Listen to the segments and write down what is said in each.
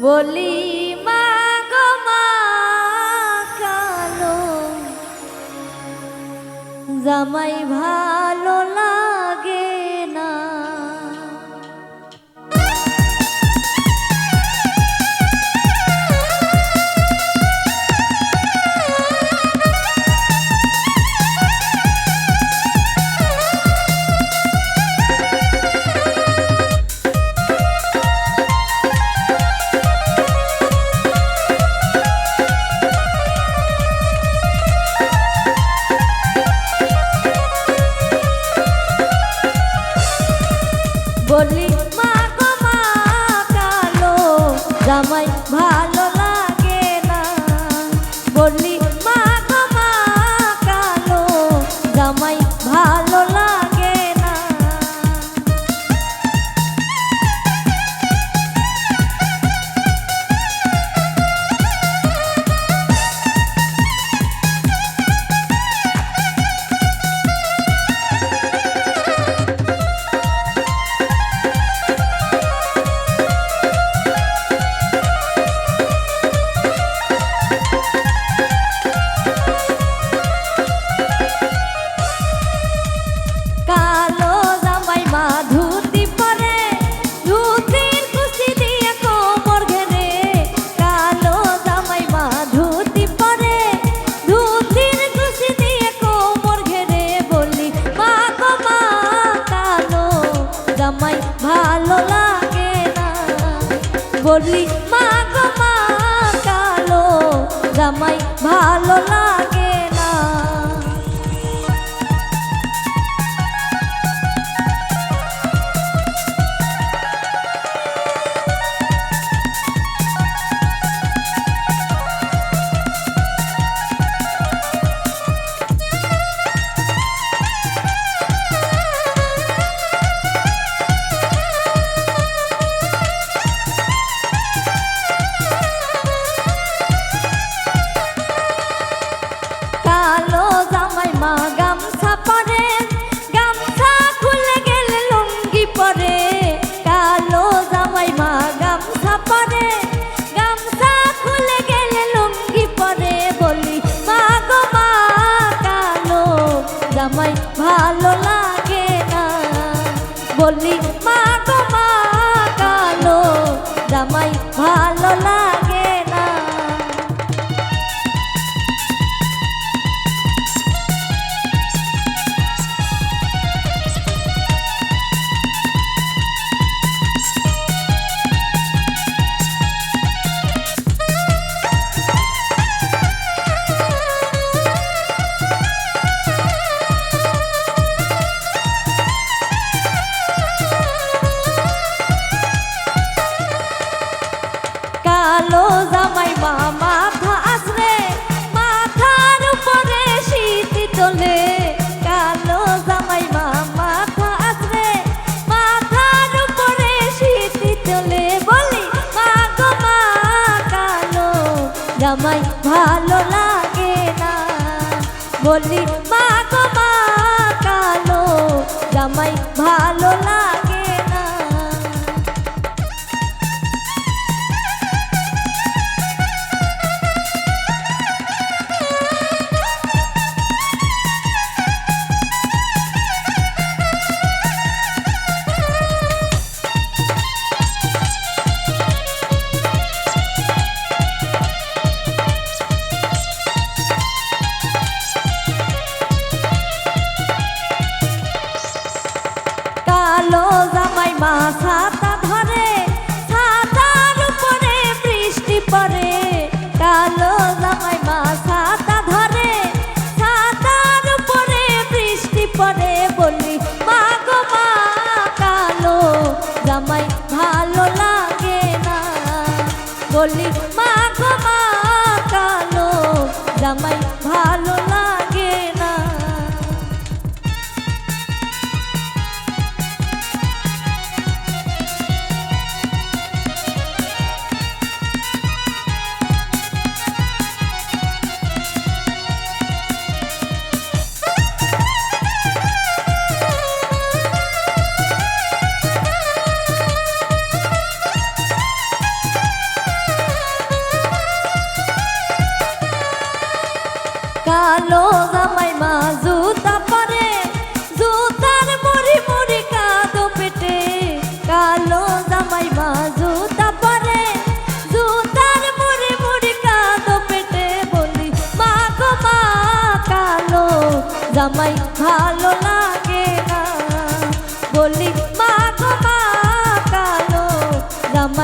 বলি মা জামাই ভালো লাগে বলি মা গো মা কালো জামাই ভালো জামাই ভালো লাগে। কালো জামাই মা কালো জামাই মা, মাথা আসরে, মাথার উপরে শীত তোলে। কালো জামাই মা, মাথা আসরে, মাথার উপরে শীত তোলে। বলি, মা গো মা, কালো জামাই ভালো লাগে না। বলি বাসা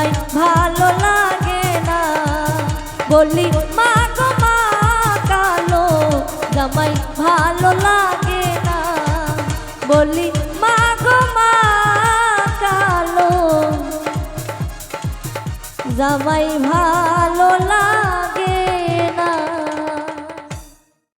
জামাই ভালো লাগে না। বলি, মা গো, মা কালো জামাই, ভালো লাগে না। বলি, মা গো, মা কালো জামাই, ভালো লাগে